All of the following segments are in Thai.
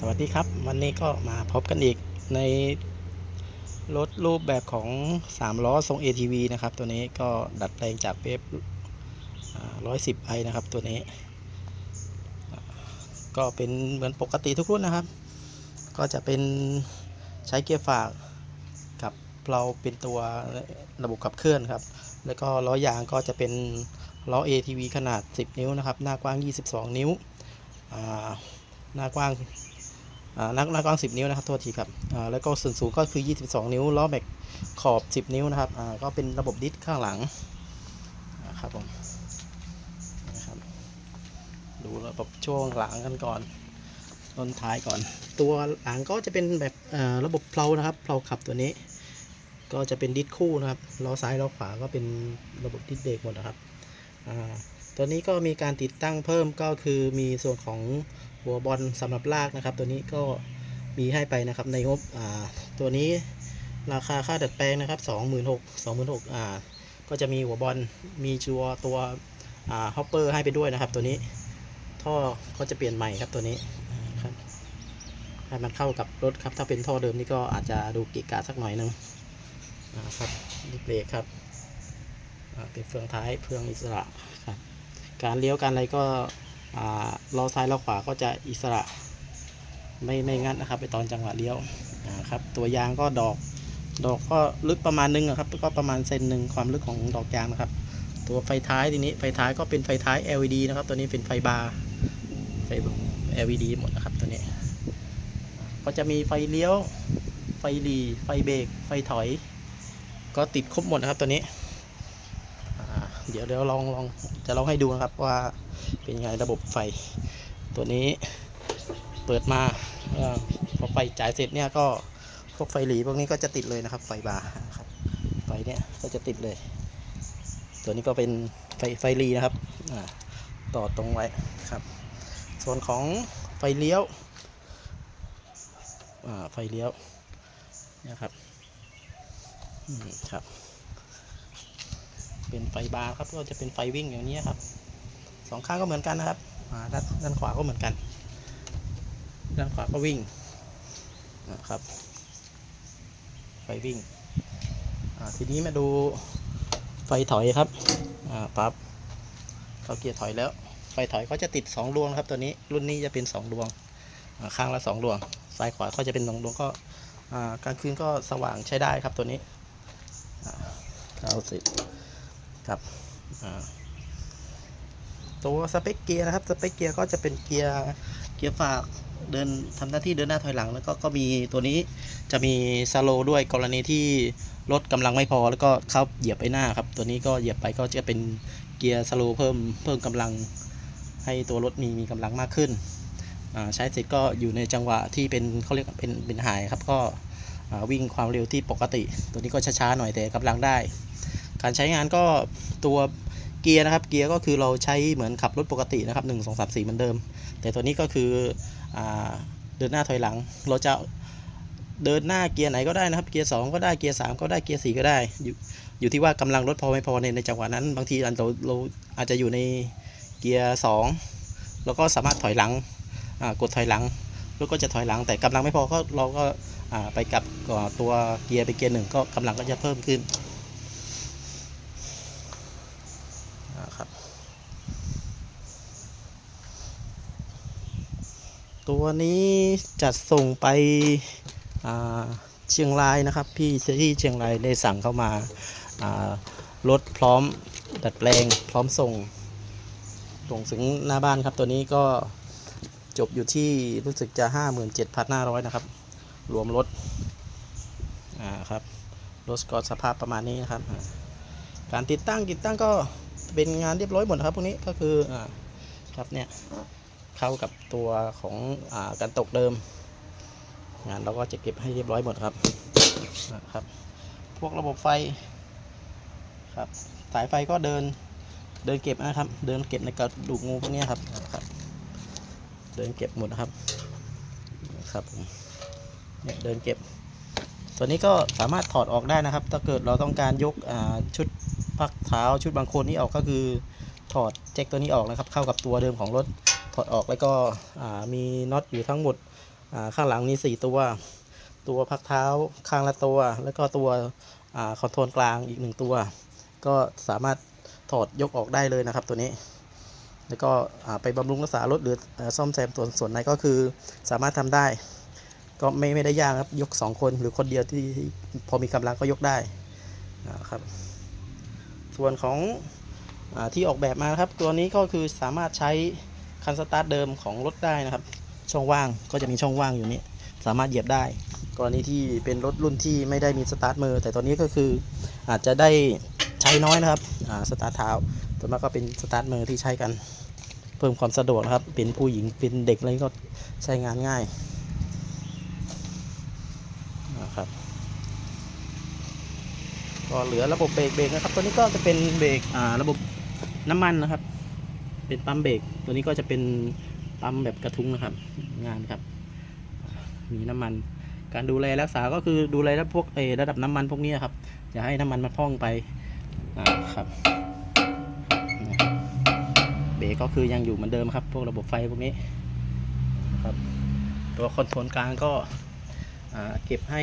สวัสดีครับ วันนี้ก็มาพบกันอีกในรถรูปแบบของ 3 ล้อทรง ATV นะครับ ตัวนี้ก็ดัดแปลงจากเวฟ110 i นะครับ ตัวนี้ ก็เป็นเหมือนปกติทุกรุ่นนะครับ ก็จะเป็นใช้เกียร์ฝากกับเราเป็นตัวระบบขับเคลื่อนครับ แล้วก็ล้อยางก็จะเป็นล้อ ATV ขนาด 10 นิ้วนะครับ หน้ากว้าง 22 นิ้วอ่าหน้ากว้าง อ่าหน้าหน้ากว้าง10นิ้วนะครับโทษทีครับแล้วก็ส่วนสูงก็คือ 22 นิ้วล้อแม็กขอบ 10 นิ้วนะครับก็เป็นระบบดิสข้างหลังนะครับผมนะครับดูระบบช่วงหลังกันก่อนต้นท้ายก่อน ตัวหลังก็จะเป็นแบบระบบเพลานะครับเพลาขับตัวนี้ ก็จะเป็นดิสคู่นะครับล้อซ้ายล้อขวาก็เป็นระบบดิสเบรกหมดนะครับตัวนี้ก็มีการติดตั้งเพิ่มก็คือมีส่วนของ หัวบอลสำหรับลากนะครับ ตัวนี้ก็มีให้ไปนะครับในงบตัวนี้ราคาค่าดัดแปลงนะครับ 26,000 26,000อ่าก็จะมีหัวบอลมีชัวตัวอ่าฮอปเปอร์ให้ไปด้วยนะครับ ตัวนี้ท่อก็จะเปลี่ยนใหม่ครับตัวนี้ครับให้มันเข้ากับรถครับถ้าเป็นท่อเดิมนี่ก็อาจจะดูกิกะสักหน่อยหนึงอ่าครับดิเบรกครับเป็นเฟืองท้ายเฟืองอิสระครับการเลี้ยวการอะไรก็ ล้อซ้ายล้อขวาก็จะอิสระไม่ไม่งัดนะครับไปตอนจังหวะเลี้ยวครับตัวยางก็ดอกดอกก็ลึกประมาณนึงครับก็ประมาณเซนหนึ่งความลึกของดอกยางนะครับ ตัวไฟท้ายทีนี้ไฟท้ายก็เป็นไฟท้าย LED นะครับ ตัวนี้เป็นไฟบาร์ไฟ LED หมดนะครับตัวนี้ ก็จะมีไฟเลี้ยว ไฟหลีไฟเบรกไฟถอย ก็ติดครบหมดนะครับตัวนี้ เดี๋ยวเดี๋ยวลองลองจะลองให้ดูนะครับว่าเป็นไงระบบไฟ ตัวนี้เปิดมาพอไฟจ่ายเสร็จเนี่ยก็พวกไฟหลีพวกนี้ก็จะติดเลยนะครับ ไฟบาร์ครับไฟเนี่ยก็จะติดเลย ตัวนี้ก็เป็นไฟไฟหลีนะครับต่อตรงไว้ครับ ส่วนของไฟเลี้ยวไฟเลี้ยวนะครับครับ เป็นไฟบาร์ครับก็จะเป็นไฟวิ่งอย่างนี้ครับสองข้างก็เหมือนกันนะครับด้านด้านขวาก็เหมือนกัน ด้านขวาก็วิ่งนะครับ ไฟวิ่งทีนี้มาดูไฟถอยครับปั๊บเขาเกียร์ถอยแล้ว ไฟถอยเขาจะติดสองดวงครับตัวนี้รุ่นนี้จะเป็นสองดวงข้างละสองดวง ซ้ายขวาก็จะเป็นสองดวงก็กลางคืนก็สว่างใช้ได้ครับตัวนี้อ่าเอาสิ ครับอ่าตัวสเปคเกียร์นะครับสเปคเกียร์ก็จะเป็นเกียร์เกียร์ฝากเดินทำหน้าที่เดินหน้าถอยหลัง แล้วก็ก็มีตัวนี้จะมีสโลด้วยกรณีที่รถกำลังไม่พอ แล้วก็เข้าเหยียบไปหน้าครับ ตัวนี้ก็เหยียบไปก็จะเป็นเกียร์สโลเพิ่มเพิ่มกำลังให้ตัวรถมีมีกำลังมากขึ้นอ่าใช้เสร็จก็อยู่ในจังหวะที่เป็นเขาเรียกว่าเป็นเป็นหายครับก็อ่าวิ่งความเร็วที่ปกติ ตัวนี้ก็ช้าๆหน่อยแต่กำลังได้ การใช้งานก็ตัวเกียร์นะครับเกียร์ก็คือเราใช้เหมือนขับรถปกตินะครับ 1 2 3 4เหมือนเดิม แต่ตัวนี้ก็คืออเดินหน้าถอยหลัง เราจะเดินหน้าเกียร์ไหนก็ได้นะครับ เกียร์2ก็ได้เกียร์3ก็ได้เกียร์4ก็ได้อยู่อยู่ที่ว่ากำลังรถพอไม่พอในในจังหวะนั้น บางทีเราเราอาจจะอยู่ในเกียร์2แล้วก็สามารถถอยหลังกดถอยหลังรถก็จะถอยหลังแต่กำลังไม่พอก็เราก็ไปกับกับตัวเกียร์ไปเกียร์หนึ่งก็กำลังก็จะเพิ่มขึ้นนะครับ ตั วนี้จัดส่งไปเชียงรายนะครับ พี่ที่เชียงรายได้สั่งเข้ามารถพร้อมดัดแปลงพร้อมส่ง ส่งถึงหน้าบ้านครับตัวนี้ก็จบอยู่ที่รู้สึกจะ 57,500 นะครับ รวมรถอ่าครับรถก็สภาพประมาณนี้นะครับ การติดตั้งติดตั้งก็เป็นงานเรียบร้อยหมดครับพวกนี้ก็คืออ่าครับเนี่ย เข้ากับตัวของอการตกเดิม งานเราก็จะเก็บให้เรียบร้อยหมดครับนะครับ พวกระบบไฟครับสายไฟก็เดินเดินเก็บนะครับ เดินเก็บในกระดูกงูพวกนี้ครับครับ เดินเก็บหมดนะครับครับผมเนี่ยเดินเก็บ ตัวนี้ก็สามารถถอดออกได้นะครับ ถ้าเกิดเราต้องการยกชุดพักเท้าชุดบางคนนี้ออกก็คือถอดแจ็คตัวนี้ออกนะครับ เข้ากับตัวเดิมของรถ ถอดออกแล้วก็มีน็อตอยู่ทั้งหมดข้างหลังมีสี่ตัว ตัวพักเท้าข้างละตัว แล้วก็ตัวอคอนโทรลกลางอีกหนึ่งตัว ก็สามารถถอดยกออกได้เลยนะครับตัวนี้ แล้วก็ไปบำรุงรักษารถหรือซ่อมแซมส่วนส่วนไหนก็คือสามารถทำได้ ก็ไม่ไม่ได้ยากครับยก 2 คนหรือคนเดียวที่พอมีกำลังก็ยกได้นะครับ ส่วนของอที่ออกแบบมาครับ ตัวนี้ก็คือสามารถใช้ คันสตาร์ทเดิมของรถได้นะครับ ช่องว่างก็จะมีช่องว่างอยู่นี้ สามารถเหยียบได้ กรณีที่เป็นรถรุ่นที่ไม่ได้มีสตาร์ทมือ แต่ตอนนี้ก็คืออาจจะได้ใช้น้อยนะครับสตาร์ทเท้าส่วนมากก็เป็นสตาร์ทมือที่ใช้กัน เพิ่มความสะดวกนะครับ เป็นผู้หญิงเป็นเด็กอะไรก็ใช้งานง่ายนะครับก็เหลือระบบเบรกเบรกนะครับ ตัวนี้ก็จะเป็นเบรกอ่าระบบน้ำมันนะครับ เป็นปั๊มเบรกตัวนี้ก็จะเป็นปั๊มแบบกระทุ้งนะครับ งานครับ มีน้ำมัน การดูแลรักษาก็คือดูแลพวกระดับน้ำมันพวกนี้ครับอย่าให้น้ำมันมันพองไปอ่าครับเบรกก็คือยังอยู่เหมือนเดิมครับ พวกระบบไฟพวกนี้นะครับตัวคอนโทรลกลางก็เก็บให้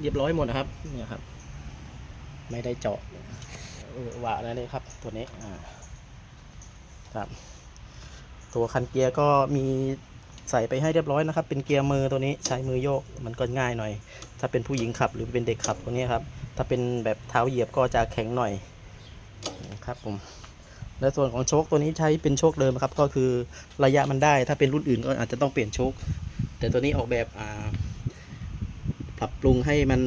เรียบร้อยหมดนะครับเนี่ยครับ ไม่ได้เจาะหวะอะไรเลยครับ ตัวนี้อ่า ครับ ตัวคันเกียร์ก็มีใส่ไปให้เรียบร้อยนะครับ เป็นเกียร์มือตัวนี้ใช้มือโยกมันก็ง่ายหน่อย ถ้าเป็นผู้หญิงขับหรือเป็นเด็กขับตัวนี้ครับ ถ้าเป็นแบบเท้าเหยียบก็จะแข็งหน่อยครับผมและส่วนของโชคตัวนี้ใช้เป็นโชคเดิมครับ ก็คือระยะมันได้ ถ้าเป็นรุ่นอื่นก็อาจจะต้องเปลี่ยนโชคแต่ตัวนี้ออกแบบปรับปรุงให้มัน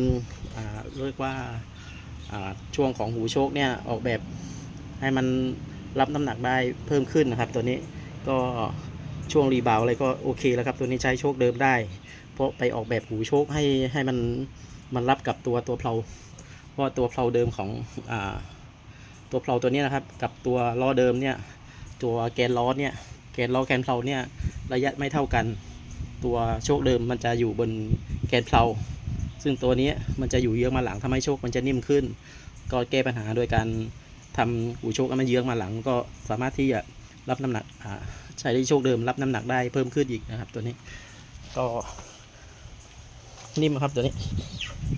เรียกว่าอ่าช่วงของหูโชคเนี่ยออกแบบให้มัน รับน้ำหนักได้เพิ่มขึ้นนะครับ ตัวนี้ก็ช่วงรีบาวอะไรก็โอเคแล้วครับตัวนี้ใช้โชคเดิมได้ เพราะไปออกแบบหูโชคให้ให้มันมันรับกับตัวตัวเพลาเพราะตัวเพลาเดิมของอ่าตัวเพลาตัวนี้นะครับ กับตัวล้อเดิมเนี่ยตัวแกนล้อเนี่ยแกนล้อแกนเพลาเนี่ยระยะไม่เท่ากัน ตัวโชคเดิมมันจะอยู่บนแกนเพลาซึ่งตัวนี้มันจะอยู่เยื้องมาหลังทำให้โชคมันจะนิ่มขึ้น ก็แก้ปัญหาโดยการ ทำหูโชคให้มันเยื้องมาหลัง ก็สามารถที่จะรับน้ำหนักอ่าใช้ได้โชคเดิม รับน้ำหนักได้เพิ่มขึ้นอีกนะครับ ตัวนี้ก็นิ่มครับตัวนี้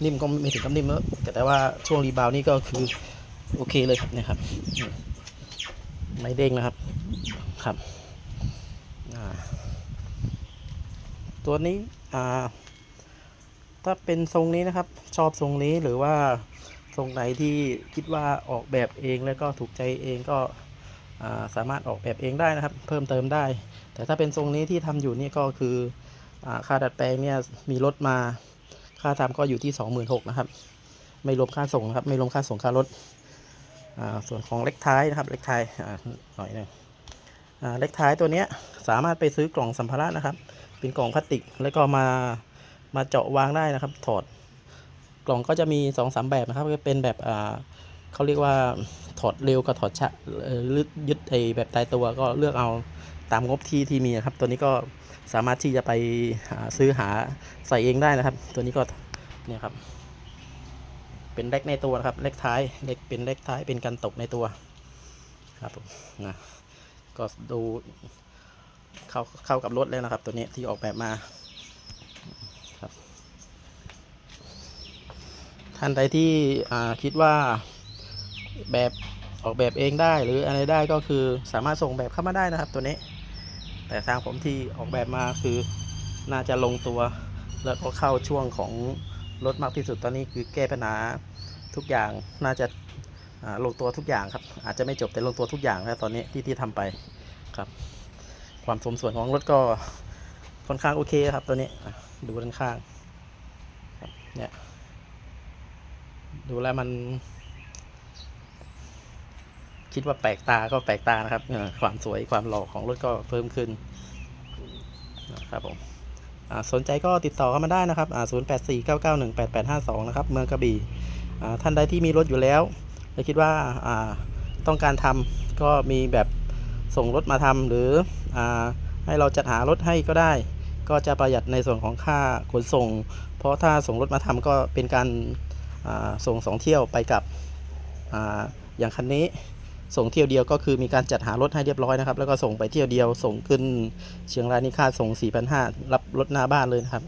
นิ่มก็ไม่ถึงกับนิ่มแล้วแต่แต่ว่าช่วงรีบาวนี่ก็คือโอเคเลยนี่ยครับไม่เด้งนะครับครับตัวนี้อ่าถ้าเป็นทรงนี้นะครับ ชอบทรงนี้หรือว่า ทรงไหนที่คิดว่าออกแบบเองแล้วก็ถูกใจเองก็าสามารถออกแบบเองได้นะครับ เพิ่มเติมได้ แต่ถ้าเป็นทรงนี้ที่ทำอยู่นี่ก็คืออค่าดัดแปลงเนี่ยมีรถมาค่าทำก็อยู่ที่ 26,000นะครับ ไม่รวมค่าส่งนะครับ ไม่รวมค่าส่งค่ารถส่วนของเล็กท้ายนะครับ เล็กท้ายหน่อยหนึงอ่าเล็กท้ายตัวนี้สามารถไปซื้อกล่องสัมภาระนะครับ เป็นกล่องพลาสติกแล้วก็มามาเจาะวางได้นะครับ ถอด กล่องก็จะมี2อสามแบบนะครับก็เป็นแบบอ่าเขาเรียกว่าถอดเร็วกับถอดชะลึดยึดไอแบบตายตัวก็เลือกเอาตามงบที่ที่มีนะครับ ตัวนี้ก็สามารถที่จะไปหาซื้อหาใส่เองได้นะครับ ตัวนี้ก็เนี่ยครับ เป็นเล็กในตัวนะครับเล็กท้ายเล็กเป็นเล็กท้ายเป็นกันตกในตัวครับผมนะก็ดูเข้าเข้ากับรถแล้วนะครับ ตัวนี้ที่ออกแบบมาครับ ท่านใดที่คิดว่าแบบออกแบบเองได้หรืออะไรได้ก็คือสามารถส่งแบบเข้ามาได้นะครับตัวนี้ แต่ทางผมที่ออกแบบมาคือน่าจะลงตัว แล้วก็เข้าช่วงของรถมากที่สุดตอนนี้คือแก้ปัญหาทุกอย่างน่าจะลงตัวทุกอย่างครับ อาจจะไม่จบแต่ลงตัวทุกอย่างนะตอนนี้ที่ที่ทำไปครับ ความสมส่วนของรถก็ค่อนข้างโอเคครับตัวนี้ดูด้านข้างเนี่ย ดูแล้วมัน คิดว่าแปลกตาก็แปลกตานะครับความสวยความหล่อของรถก็เพิ่มขึ้นนะครับผมสนใจก็ติดต่อเข้ามาได้นะครับอ่า0 8 4 9 9 1 8 8 5 2 นะครับ เมืองกระบี่ท่านใดที่มีรถอยู่แล้วและคิดว่าาต้องการทำก็มีแบบส่งรถมาทำหรืออให้เราจัดหารถให้ก็ได้ ก็จะประหยัดในส่วนของค่าขนส่ง เพราะถ้าส่งรถมาทำก็เป็นการ ส่งสองเที่ยวไปกับออย่างคันนี้ส่งเที่ยวเดียวก็คือมีการจัดหารถให้เรียบร้อยนะครับ แล้วก็ส่งไปเที่ยวเดียวส่งขึ้นเชียงรายนี่ค่าส่ง 4,500 รับรถหน้าบ้านเลยนะครับ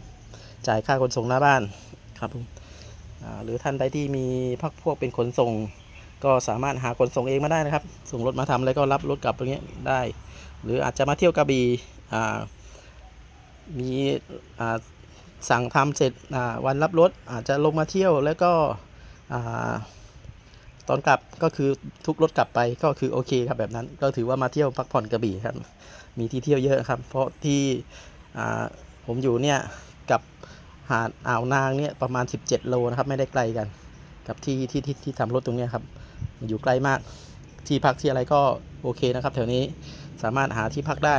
จ่ายค่าขนส่งหน้าบ้านครับหรือท่านใดที่มีพักพวกเป็นขนส่ง ก็สามารถหาขนส่งเองมาได้นะครับ ส่งรถมาทำแล้วก็รับรถกลับตรงนี้ได้ หรืออาจจะมาเที่ยวกระบี่มี สั่งทำเสร็จวันรับรถอาจจะลงมาเที่ยวแล้วก็ตอนกลับก็คือทุกรถกลับไปก็คือโอเคครับแบบนั้น ก็ถือว่ามาเที่ยวพักผ่อนกระบี่ครับ มีที่เที่ยวเยอะครับ เพราะที่ผมอยู่เนี่ยกับหาดอ่าวนางเนี่ยประมาณ 17 โลนะครับไม่ได้ไกลกัน กับที่ที่ที่ที่ทำรถตรงนี้ครับ อยู่ไกลมากที่พักที่อะไรก็โอเคนะครับ แถวนี้สามารถหาที่พักได้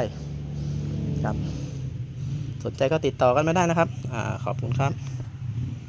ครับ สนใจก็ติดต่อกันมาได้นะครับอขอบคุณครับ